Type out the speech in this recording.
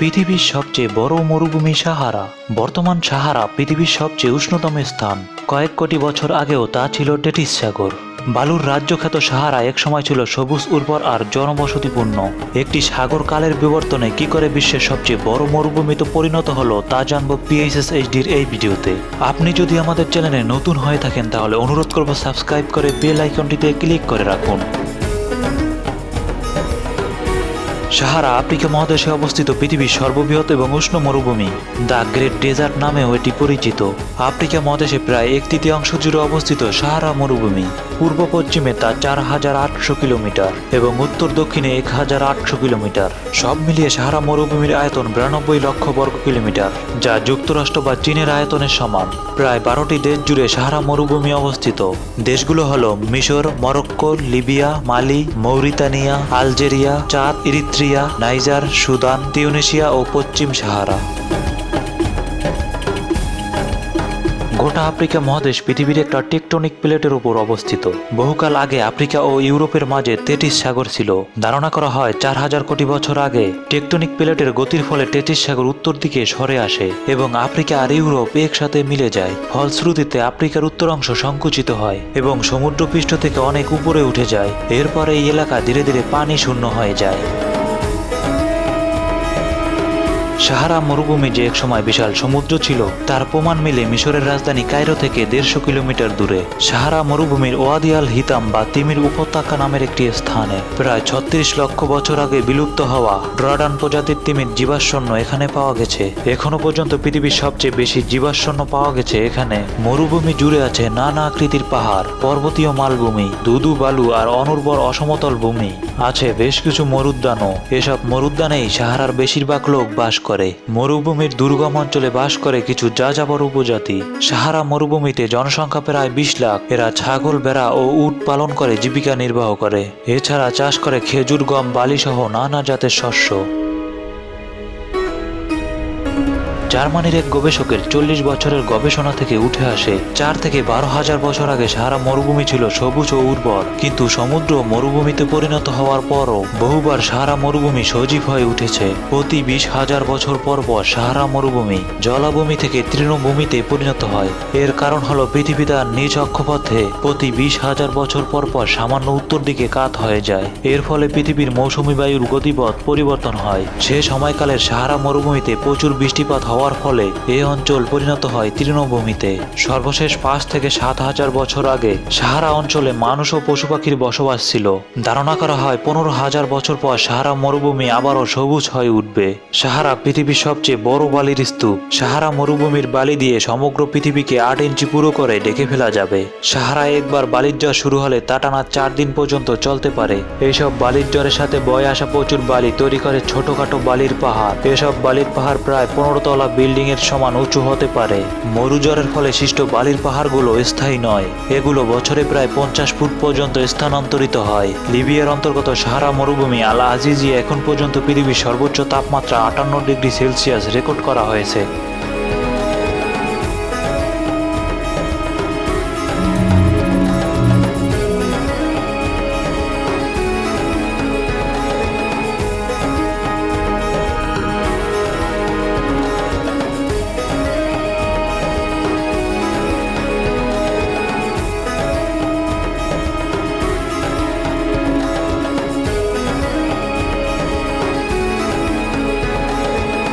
পৃথিবীর সবচেয়ে বড় মরুভূমি সাহারা। বর্তমান সাহারা পৃথিবীর সবচেয়ে উষ্ণতম স্থান। কয়েক কোটি বছর আগেও তা ছিল টেটিস সাগর। বালুর রাজ্যখ্যাত সাহারা একসময় ছিল সবুজ, উর্বর আর জনবসতিপূর্ণ। একটি সাগর কালের বিবর্তনে কি করে বিশ্বের সবচেয়ে বড় মরুভূমিতে পরিণত হলো তা জানব পিএইচএস এইচডির এই ভিডিওতে। আপনি যদি আমাদের চ্যানেলে নতুন হয়ে থাকেন তাহলে অনুরোধ করব সাবস্ক্রাইব করে বেল আইকনটিতে ক্লিক করে রাখুন। সাহারা আফ্রিকা মহাদেশে অবস্থিত পৃথিবীর সর্ববৃহৎ এবং উষ্ণ মরুভূমি, দ্য গ্রেট ডেজার্ট নামেও এটি পরিচিত। আফ্রিকা মহাদেশে প্রায় এক তৃতীয়াংশ জুড়ে অবস্থিত সাহারা মরুভূমি, পূর্ব পশ্চিমে তা চার হাজার আটশো কিলোমিটার এবং উত্তর দক্ষিণে এক হাজার আটশো কিলোমিটার। সব মিলিয়ে সাহারা মরুভূমির আয়তন বিরানব্বই লক্ষ বর্গ কিলোমিটার, যা যুক্তরাষ্ট্র বা চীনের আয়তনের সমান। প্রায় বারোটি দেশ জুড়ে সাহারা মরুভূমি অবস্থিত। দেশগুলো হল মিশর, Morocco, Libya, Mali, Mauritania, Algeria, Chad Eritrea Niger, Sudan, Tunisia ও পশ্চিম সাহারা। গোটা আফ্রিকা মহাদেশ পৃথিবীর একটা টেকটনিক প্লেটের উপর অবস্থিত। বহুকাল আগে আফ্রিকা ও ইউরোপের মাঝে তেটিস সাগর ছিল। ধারণা করা হয় চার হাজার কোটি বছর আগে টেকটনিক প্লেটের গতির ফলে টেটিস সাগর উত্তর দিকে সরে আসে এবং আফ্রিকা আর ইউরোপ একসাথে মিলে যায়। ফলশ্রুতিতে আফ্রিকার উত্তর অংশ সংকুচিত হয় এবং সমুদ্রপৃষ্ঠ থেকে অনেক উপরে উঠে যায়। এরপরে এই এলাকা ধীরে ধীরে পানি শূন্য হয়ে যায়। সাহারা মরুভূমি যে একসময় বিশাল সমুদ্র ছিল, তার প্রমাণ মিলে মিশরের রাজধানী কায়রো থেকে দেড়শো কিলোমিটার দূরে। সাহারা মরুভূমির ওয়াদিয়াল হিতাম বা তিমির উপত্যকা নামের একটি স্থানে। প্রায় ছত্রিশ লক্ষ বছর আগে বিলুপ্ত হওয়া ড্রাডান প্রজাতির তিমির জীবাশ্মন্য এখানে পাওয়া গেছে। এখনও পর্যন্ত পৃথিবীর সবচেয়ে বেশি জীবাশ্মন্য পাওয়া গেছে এখানে। মরুভূমি জুড়ে আছে নানা আকৃতির পাহাড়, পর্বতীয় মালভূমি দুদু বালু আর অনুর্বর অসমতল ভূমি। আছে বেশ কিছু মরুদ্যানও। এসব মরুদ্যানেই সাহারার বেশিরভাগ লোক বাস করে। মরুভূমির দুর্গম অঞ্চলে বাস করে কিছু যাযাবর উপজাতি। সাহারা মরুভূমিতে জনসংখ্যা প্রায় বিশ লাখ। এরা ছাগল বেড়া ও উট পালন করে, জীবিকা নির্বাহ করে। এছাড়া চাষ করে খেজুর, গম বালি সহ নানা জাতের শস্য। জার্মানির এক গবেষকের চল্লিশ বছরের গবেষণা থেকে উঠে আসে, চার থেকে বারো হাজার বছর আগে সারা মরুভূমি ছিল সবুজ ও উর্বর। কিন্তু সমুদ্র মরুভূমিতে পরিণত হওয়ার পরও বহুবার সারা মরুভূমি সজীব হয়ে উঠেছে। প্রতি বিশ হাজার বছর পর পর সাহারা মরুভূমি জলাভূমি থেকে তৃণভূমিতে পরিণত হয়। এর কারণ হলো পৃথিবী তার নিজ অক্ষপথে প্রতি বিশ হাজার বছর পর পর সামান্য উত্তর দিকে কাত হয়ে যায়। এর ফলে পৃথিবীর মৌসুমী বায়ুর গতিপথ পরিবর্তন হয়। সে সময়কালের সাহারা মরুভূমিতে প্রচুর বৃষ্টিপাত হওয়ার ফলে এই অঞ্চল পরিণত হয় তৃণভূমিতে। সর্বশেষ পাঁচ থেকে সাত হাজার বছর আগে সাহারা অঞ্চলে মানুষ ও পশু পাখির বসবাস ছিল। ধারণা করা হয় পনেরো হাজার বছর পর সাহারা মরুভূমি আবারও সবুজ হয়ে উঠবে। সাহারা পৃথিবীর সবচেয়ে বড় বালির স্তূপ। সাহারা মরুভূমির বালি দিয়ে সমগ্র পৃথিবীকে আট ইঞ্চি পুরো করে ডেকে ফেলা যাবে। সাহারায় একবার বালির জ্বর শুরু হলে তা টানা চার দিন পর্যন্ত চলতে পারে। এইসব বালির জ্বরের সাথে বয়ে আসা প্রচুর বালি তৈরি করে ছোটখাটো বালির পাহাড়। এসব বালির পাহাড় প্রায় পনেরো তলা বিল্ডিং এর সমান উঁচু হতে পারে। মরুজরের ফলে সৃষ্ট বালির পাহাড়গুলো স্থায়ী নয়। এগুলো বছরে প্রায় পঞ্চাশ ফুট পর্যন্ত স্থানান্তরিত হয়। লিবিয়ার অন্তর্গত সাহারা মরুভূমি আলা আজিজি এখন পর্যন্ত পৃথিবীর সর্বোচ্চ তাপমাত্রা আটান্ন ডিগ্রি সেলসিয়াস রেকর্ড করা হয়েছে।